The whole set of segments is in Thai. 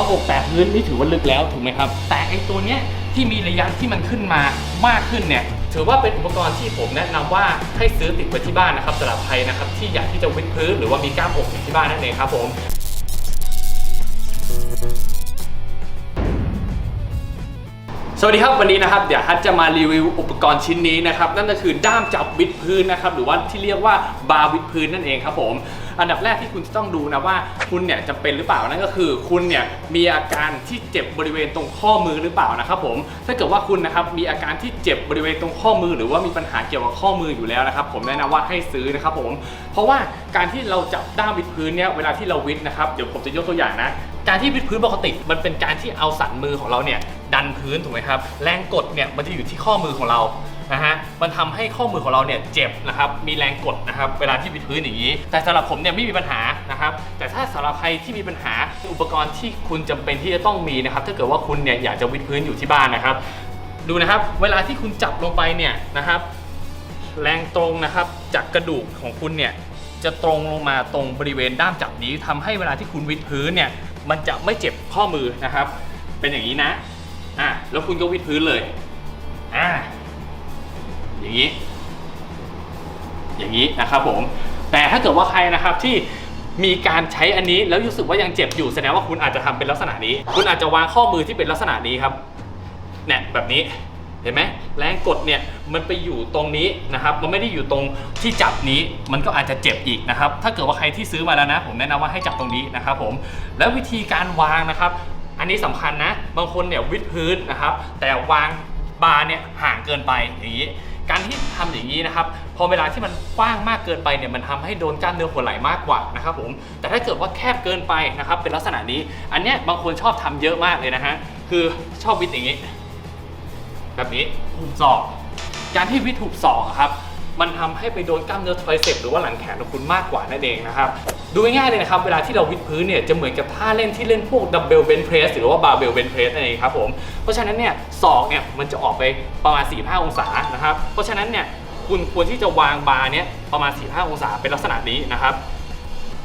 เอาอกแตะพื้นนี่ถือว่าลึกแล้วถูกไหมครับ แต่ไอตัวเนี้ยที่มีระยะที่มันขึ้นมามากขึ้นเนี่ยถือว่าเป็นอุปกรณ์ที่ผมแนะนำว่าให้ซื้อติดไว้ที่บ้านนะครับสำหรับใครนะครับที่อยากที่จะวิดพื้นหรือว่ามีกล้ามอกอยู่ที่บ้านนั่นเองครับผมสวัสดีครับวันนี้นะครับเดี๋ยวฮัทจะมารีวิวอุปกรณ์ชิ้นนี้นะครับนั่นก็คือด้ามจับวิดพื้นนะครับหรือว่าที่เรียกว่าบาร์วิดพื้นนั่นเองครับผม อันดับแรกที่คุณจะต้องดูนะว่าคุณเนี่ยจะเป็นหรือเปล่านั่นก็คือ คุณเนี่ยมีอาการที่เจ็บบริเวณตรงข้อมือหรือเปล่านะครับผมถ้าเกิดว่าคุณนะครับมีอาการที่เจ็บบริเวณตรงข้อมือ หรือว่ามีปัญหาเกี่ยวกับข้อมืออยู่แล้วนะครับผมแนะนำว่าให้ซื้อนะครับผม เพราะว่าการที่เราจับด้ามวิดพื้นเนี่ยเวลาที่เราวิดนะครับเดี๋ยวผมจะยกตัวอย่างนะการที่วิดพื้นปกติมันเป็นการที่เอาสันมือของเราเนี่ยดันพื้นถูกไหมครับแรงกดเนี่ยมันจะอยู่ที่ข้อมือของเรา นะฮะมันทำให้ข้อมือของเราเนี่ยเจ็บนะครับมีแรงกดนะครับเวลาที่วิดพื้นอย่างนี้ แต่สำหรับผมเนี่ยไม่มีปัญหานะครับแต่ถ้าสำหรับใครที่มีปัญหาอุปกรณ์ที่คุณจำเป็นที่จะต้องมีนะครับถ้าเกิดว่าคุณเนี่ยอยากจะวิดพื้นอยู่ที่บ้านนะครับ ดูนะครับเวลาที่คุณจับลงไปเนี่ยนะครับแรงตรงนะครับจากกระดูกของคุณเนี่ยจะตรงลงมาตรงบริเวณด้ามจับนี้ทำให้เวลาที่คุณวิดพื้นเนี่ยมันจะไม่เจ็บข้อมือนะครับ เป็นอย่างนี้นะอะแล้วคุณก็วิดพื้นเลยอะ อย่างนี้ อย่างนี้นะครับผม แต่ถ้าเกิดว่าใครนะครับที่มีการใช้อันนี้แล้วรู้สึกว่ายังเจ็บอยู่แสดงว่าคุณอาจจะทำเป็นลักษณะนี้ คุณอาจจะวางข้อมือที่เป็นลักษณะนี้ครับเนี่ยแบบนี้เห็นไหมแรงกดเนี่ยมันไปอยู่ตรงนี้นะครับ มันไม่ได้อยู่ตรงที่จับนี้ มันก็อาจจะเจ็บอีกนะครับ ถ้าเกิดว่าใครที่ซื้อมาแล้วนะ ผมแนะนำว่าให้จับตรงนี้นะครับ ผม แล้ววิธีการวางนะครับ อันนี้สำคัญนะ บางคนเนี่ยวิดพื้นนะครับ แต่วางบาร์เนี่ยห่างเกินไปอย่างนี้ การที่ทำอย่างนี้นะครับพอเวลาที่มันกว้างมากเกินไปเนี่ยมันทำให้โดนกล้ามเนื้อหัวไหล่มากกว่านะครับผมแต่ถ้าเกิดว่าแคบเกินไปนะครับเป็นลักษณะนี้ อันเนี้ยบางคนชอบทำเยอะมากเลยนะฮะคือชอบวิดอย่างนี้ แบบนี้หุบศอก การที่วิดหุบศอกครับ มันทำให้ไปโดนกล้ามเนื้อทรเซปหรือว่าหลังแขนของคุณมากกว่านั่นเองนะครับ ดูง่ายๆเลยนะครับ เวลาที่เราวิดพื้นเนี่ยจะเหมือนกับท่าเล่นที่เล่นพวกดัมเบลเบนเพรสหรือว่าบาร์เบลเบนเพรสนั่นเองครับผม เพราะฉะนั้นเนี่ยศอกเนี่ยมันจะออกไปประมาณ 4-5 องศานะครับ เพราะฉะนั้นเนี่ยคุณควรที่จะวางบาร์เนี่ยประมาณ 4-5 องศาเป็นลักษณะนี้นะครับ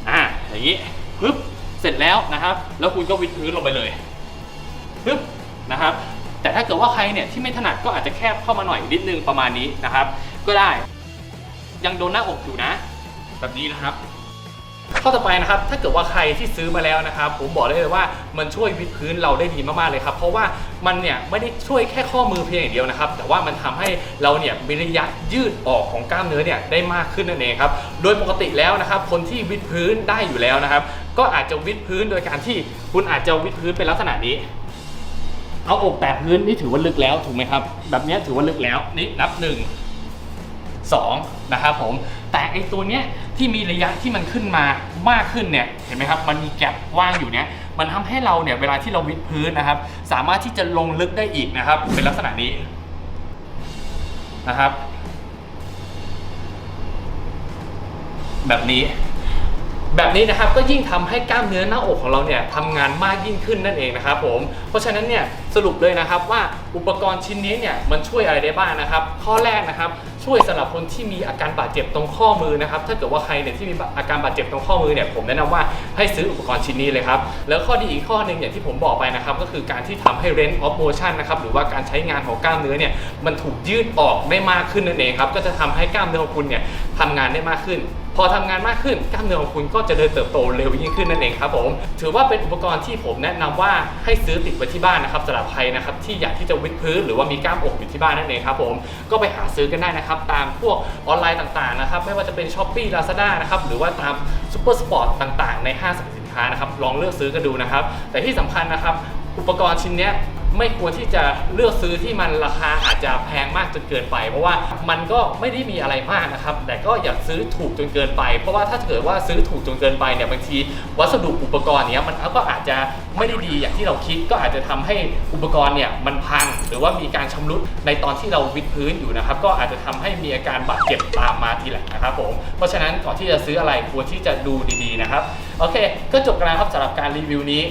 อ่า อย่างนี้ปึ๊บ เสร็จแล้วนะครับ แล้วคุณก็วิดพื้นลงไปเลยปึ๊บ นะครับ แต่ถ้าเกิดว่าใครเนี่ยที่ไม่ถนัดก็อาจจะแคบเข้ามาหน่อยนิดนึงประมาณนี้นะครับ ก็ได้ ยังโดนหน้าอกอยู่นะ แบบนี้นะครับข้อต่อไปนะครับถ้าเกิดว่าใครที่ซื้อมาแล้วนะครับ ผมบอกได้เลยว่ามันช่วยวิดพื้นเราได้ดีมากๆเลยครับเพราะว่ามันเนี่ยไม่ได้ช่วยแค่ข้อมือเพียงอย่างเดียวนะครับ แต่ว่ามันทำให้เราเนี่ยมีระยะยืดออกของกล้ามเนื้อเนี่ยได้มากขึ้นนั่นเองครับโดยปกติแล้วนะครับ คนที่วิดพื้นได้อยู่แล้วนะครับ ก็อาจจะวิดพื้นโดยการที่คุณอาจจะวิดพื้นเป็นลักษณะนี้ เอาอกแตะพื้นนี่ถือว่าลึกแล้วถูกไหมครับ แบบนี้ถือว่าลึกแล้วนี่นับหนึ่ง สองนะครับผมแต่ไอตัวเนี้ยที่มีระยะที่มันขึ้นมามากขึ้นเนี่ยเห็นไหมครับมันมีแกลบว่างอยู่เนี้ยมันทำให้เราเนี่ยเวลาที่เราวิดพื้นนะครับ สามารถที่จะลงลึกได้อีกนะครับ เป็นลักษณะนี้นะครับ แบบนี้แบบนี้นะครับก็ยิ่งทำให้กล้ามเนื้อหน้าอกของเราเนี่ยทำงานมากยิ่งขึ้นนั่นเองนะครับผมเพราะฉะนั้นเนี่ยสรุปเลยนะครับว่าอุปกรณ์ชิ้นนี้เนี่ยมันช่วยอะไรได้บ้างนะครับ ข้อแรกนะครับ ช่วยสำหรับคนที่มีอาการบาดเจ็บตรงข้อมือนะครับ ถ้าเกิดว่าใครเนี่ยที่มีอาการบาดเจ็บตรงข้อมือเนี่ยผมแนะนำว่าให้ซื้ออุปกรณ์ชิ้นนี้เลยครับ แล้วข้อดีอีกข้อหนึ่งอย่างที่ผมบอกไปนะครับ ก็คือการที่ทำให้ range of motion นะครับหรือว่าการใช้งานของกล้ามเนื้อเนี่ยมันถูกยืดออกได้มากขึ้นนั่นเองครับก็จะทำให้กล้ามเนื้อของคุณเนี่ยทำงานได้มากขึ้นพอทำงานมากขึ้นกล้ามเนื้อของคุณก็จะเดินเติบโตเร็วยิ่งขึ้นนั่นเองครับผมถือว่าเป็นอุปกรณ์ที่ผมแนะนำว่าให้ซื้อติดไว้ที่บ้านนะครับสำหรับใครนะครับที่อยากที่จะวิดพื้นหรือว่ามีกล้ามอกอย ที่บ้านนั่นเองครับผมก็ไปหาซื้อกันได้นะครับตามพวกออนไลน์ต่างๆนะครับไม่ว่าจะเป็น s h อ p e e Lazada นะครับหรือว่าตามซูเปอร์สปอร์ตต่างๆ ในห้างสรรพสินค้านะครับลองเลือกซื้อกันดูนะครับแต่ที่สำคัญนะครับอุปกรณ์ชิ้นนี้ ไม่ควรที่จะเลือกซื้อที่มันราคาอาจจะแพงมากจนเกินไป เพราะว่ามันก็ไม่ได้มีอะไรมากนะครับ แต่ก็อย่าซื้อถูกจนเกินไป เพราะว่าถ้าเกิดว่าซื้อถูกจนเกินไปเนี่ยบางทีวัสดุอุปกรณ์เนี้ยมันก็อาจจะไม่ได้ดีอย่างที่เราคิด ก็อาจจะทำให้อุปกรณ์เนี่ยมันพัง หรือว่ามีการชำรุดในตอนที่เราวิดพื้นอยู่นะครับ ก็อาจจะทำให้มีอาการบาดเจ็บตามมาทีหลังนะครับผมเพราะฉะนั้นก่อนที่จะซื้ออะไรควรที่จะดูดีๆนะครับโอเค ก็จบกันแล้วครับสำหรับการรีวิวนี้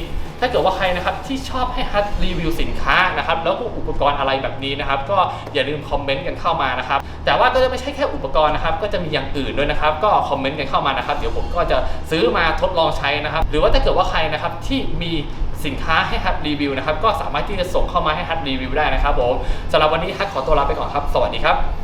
ถ้าเกิดว่าใครนะครับที่ชอบให้ฮัทรีวิวสินค้านะครับแล้วก็อุปกรณ์อะไรแบบนี้นะครับก็อย่าลืมคอมเมนต์กันเข้ามานะครับแต่ว่าก็จะไม่ใช่แค่อุปกรณ์นะครับก็จะมีอย่างอื่นด้วยนะครับก็คอมเมนต์กันเข้ามานะครับเดี๋ยวผมก็จะซื้อมาทดลองใช้นะครับหรือว่าถ้าเกิดว่าใครนะครับที่มีสินค้าให้ฮัทรีวิวนะครับก็สามารถที่จะส่งเข้ามาให้ฮัทรีวิวได้นะครับผมสำหรับวันนี้ฮัทขอตัวลาไปก่อนครับ สวัสดีครับ